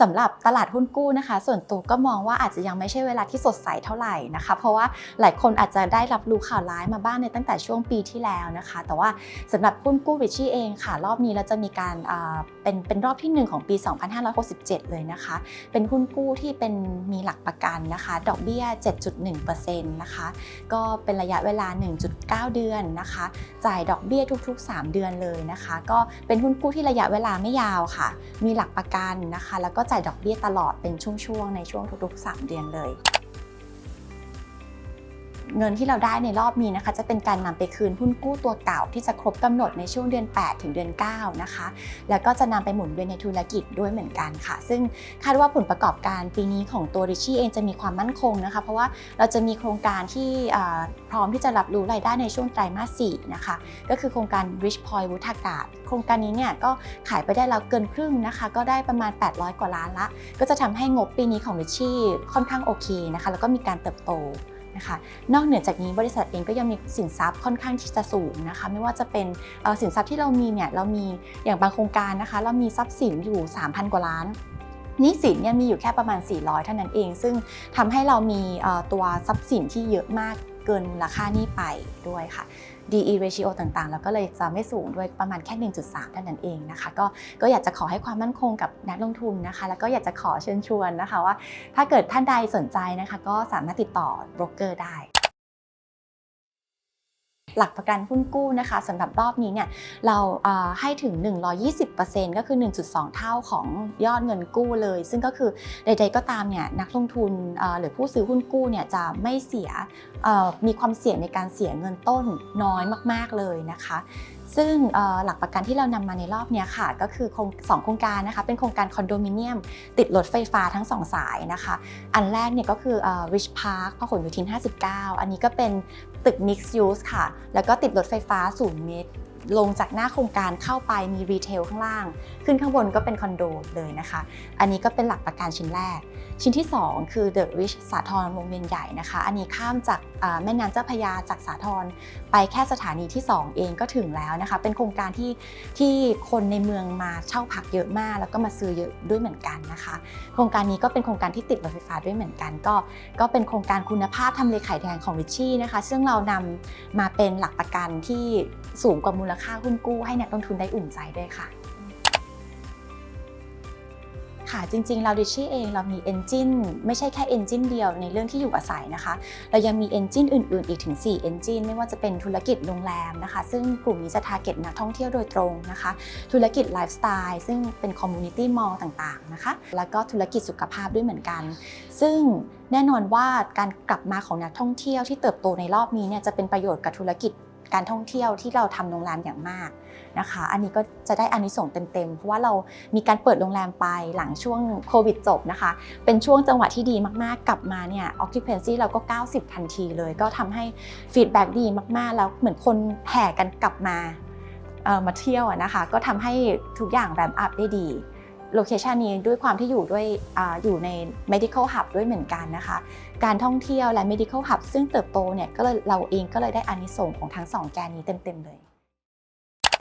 สำหรับตลาดหุ้นกู้นะคะ ส่วนตัวก็มองว่าอาจจะยังไม่ใช่เวลาที่สดใสเท่าไหร่นะคะ เพราะว่าหลายคนอาจจะได้รับรู้ข่าวร้ายมาบ้างในตั้งแต่ช่วงปีที่แล้วนะคะ แต่ว่าสำหรับหุ้นกู้ริชชี่เองค่ะ รอบนี้เราจะมีการเป็นเป็นรอบที่ 1 ของปี 2567 เลยนะคะ เป็นหุ้นกู้ที่เป็นมีหลักประกันนะคะ ดอกเบี้ย 7.1%นะคะ ก็เป็นระยะเวลา 1.9 เดือนนะคะ จ่ายดอกเบี้ยทุก ๆ 3 เดือนเลยนะคะ ก็เป็นหุ้นกู้ที่ระยะเวลาไม่ยาวค่ะ มีหลักประกันนะคะ แล้วก็จ่ายดอกเบี้ยตลอดเป็นช่วงๆ ในช่วงทุกๆ 3 เดือนเลย เงินที่เราได้ในรอบนี้นะคะ จะเป็นการนำไปคืนหุ้นกู้ตัวเก่าที่จะครบกำหนดในช่วงเดือน 8 ถึงเดือน 9 นะคะ แล้วก็จะนำไปหมุนเวียนในธุรกิจด้วยเหมือนกันค่ะ ซึ่งคาดว่าผลประกอบการปีนี้ของตัวริชี่เองจะมีความมั่นคงนะคะ เพราะว่าเราจะมีโครงการที่พร้อมที่จะรับรู้รายได้ในช่วงไตรมาส 4 นะคะ ก็คือโครงการ Rich Point วุฒากาศ โครงการนี้เนี่ยก็ขายไปได้แล้วเกินครึ่งนะคะ ก็ได้ประมาณ 800 กว่าล้านละ ก็จะทำให้งบปีนี้ของ Richie ค่อนข้างโอเคนะคะ แล้วก็มีการเติบโต นะคะ นอกเหนือจากนี้บริษัทเองก็ยังมีสินทรัพย์ค่อนข้างที่จะสูงนะคะ ไม่ว่าจะเป็นสินทรัพย์ที่เรามีเนี่ยเรามีอย่างบางโครงการนะคะ เรามีทรัพย์สินอยู่ 3,000 กว่าล้านนี้สินเนี่ยมีอยู่แค่ประมาณ 400 เท่านั้นเอง ซึ่งทำให้เรามีตัวทรัพย์สินที่เยอะมากเกินมูลค่านี้ไปด้วยค่ะ DE ratio ต่างๆ แล้วก็เลยจะไม่สูงด้วยประมาณแค่ 1.3 เท่านั้นเองนะคะ ก็ก็อยากจะขอให้ความมั่นคงกับนักลงทุนนะคะ แล้วก็อยากจะขอเชิญชวนนะคะว่า ถ้าเกิดท่านใดสนใจนะคะ ก็สามารถติดต่อโบรกเกอร์ได้ หลักประกันหุ้นกู้นะคะสำหรับรอบนี้เนี่ยเราเอ่อให้ถึง 120%ก็คือ 1.2 เท่าของยอดเงินกู้เลย ซึ่งก็คือใด ๆ ก็ตามเนี่ยนักลงทุนหรือผู้ซื้อหุ้นกู้เนี่ยจะไม่เสียมีความเสี่ยงในการเสียเงินต้นน้อยมาก ๆเลยนะคะ ซึ่งหลักประกันที่เรานำมาในรอบนี้ค่ะก็คือโครงสองโครงการนะคะเป็นโครงการคอนโดมิเนียม ติดรถไฟฟ้าทั้งสองสายนะคะ อันแรกเนี่ยก็คือเอ่อ Rich Park พหลโยธิน 59 อันนี้ก็เป็นตึก Mixed Use ค่ะ แล้วก็ติดรถไฟฟ้า 0 เมตร ลงจากหน้าโครงการเข้าไปมีรีเทลข้างล่าง ขึ้นข้างบนก็เป็นคอนโดเลยนะคะ อันนี้ก็เป็นหลักประกันชิ้นแรก ชิ้นที่ 2 คือ The Rich สาทรวงเวียนใหญ่นะคะ อันนี้ข้ามจากแม่น้ำเจ้าพยาจากสาทรไปแค่สถานีที่ 2 เองก็ถึงแล้วนะคะ เป็นโครงการที่ที่คนในเมืองมาเช่าพักเยอะมาก แล้วก็มาซื้อเยอะด้วยเหมือนกันนะคะ โครงการนี้ก็เป็นโครงการที่ติดรถไฟฟ้าด้วยเหมือนกัน ก็ก็เป็นโครงการคุณภาพทำเลขายแดงของ Richie นะคะ ซึ่งเรานำมาเป็นหลักประกันที่สูงกว่ามูลค่าหุ้นกู้ให้นักลงทุนได้อุ่นใจด้วยค่ะ ค่ะจริงๆเราดิชี่เองเรามีเอนจินไม่ใช่แค่เอนจินเดียวในเรื่องที่อยู่อาศัยนะคะ เรายังมีเอนจินอื่นๆ อีกถึง4เอนจินไม่ว่าจะเป็นธุรกิจโรงแรมนะคะ ซึ่งกลุ่มนี้จะทาร์เก็ตนักท่องเที่ยวโดยตรงนะคะ ธุรกิจไลฟ์สไตล์ซึ่งเป็นคอมมูนิตี้มอลต่างๆนะคะ แล้วก็ธุรกิจสุขภาพด้วยเหมือนกัน ซึ่งแน่นอนว่าการกลับมาของนักท่องเที่ยวที่เติบโตในรอบนี้เนี่ยจะเป็นประโยชน์กับธุรกิจ การท่องเที่ยวที่เราทำโรงแรมอย่างมากนะคะ อันนี้ก็จะได้อานิสงส์เต็มๆ เพราะว่าเรามีการเปิดโรงแรมไปหลังช่วงโควิดจบนะคะ เป็นช่วงจังหวะที่ดีมากๆ กลับมาเนี่ย occupancy เราก็ 90 ทันทีเลย ก็ทำให้ feedback ดีมากๆ แล้วเหมือนคนแห่กันกลับมามาเที่ยวนะคะ ก็ทำให้ทุกอย่างแรมอัพได้ดี โลเคชันนี้ด้วยความที่อยู่ด้วยออยู่ใน medical hub ด้วยเหมือนกันนะคะ การท่องเที่ยวและ medical hub ซึ่งเติบโตเนี่ยก็เลยเราเองก็เลยได้อานิสงส์ของทั้งสองแกนนี้เต็มๆเลย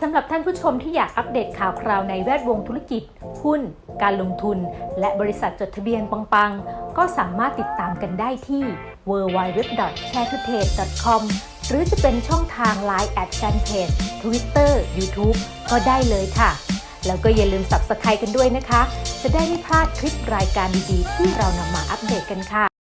สำหรับท่านผู้ชมที่อยากอัปเดตข่าวคราวในแวดวงธุรกิจ หุ้น การลงทุน และบริษัทจดทะเบียนปังๆ ก็สามารถติดตามกันได้ที่ w w w s h a r e t o t a d e c o m หรือจะเป็นช่องทาง Line at Fanpage Twitter YouTube ก็ได้เลยค่ะ แล้วก็อย่าลืม Subscribe กันด้วยนะคะ จะได้ไม่พลาดคลิปรายการดีๆที่เรานำมาอัปเดตกันค่ะ